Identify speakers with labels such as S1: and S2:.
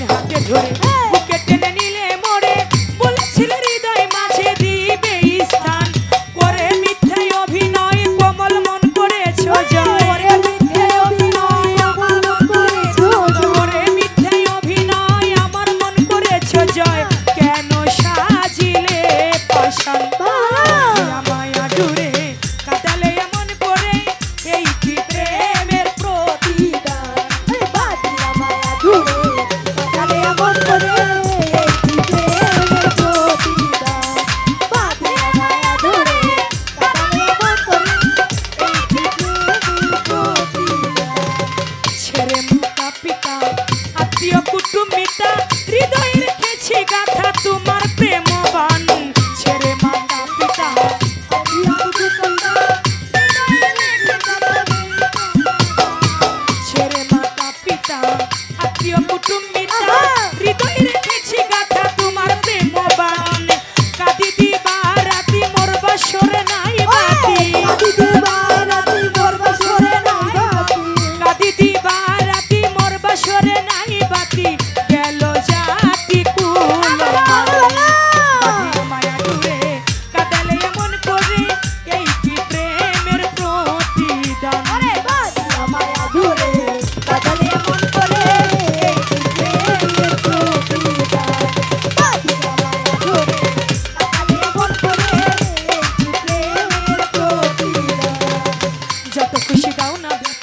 S1: হাতে ধরে
S2: আহা!
S1: দাও না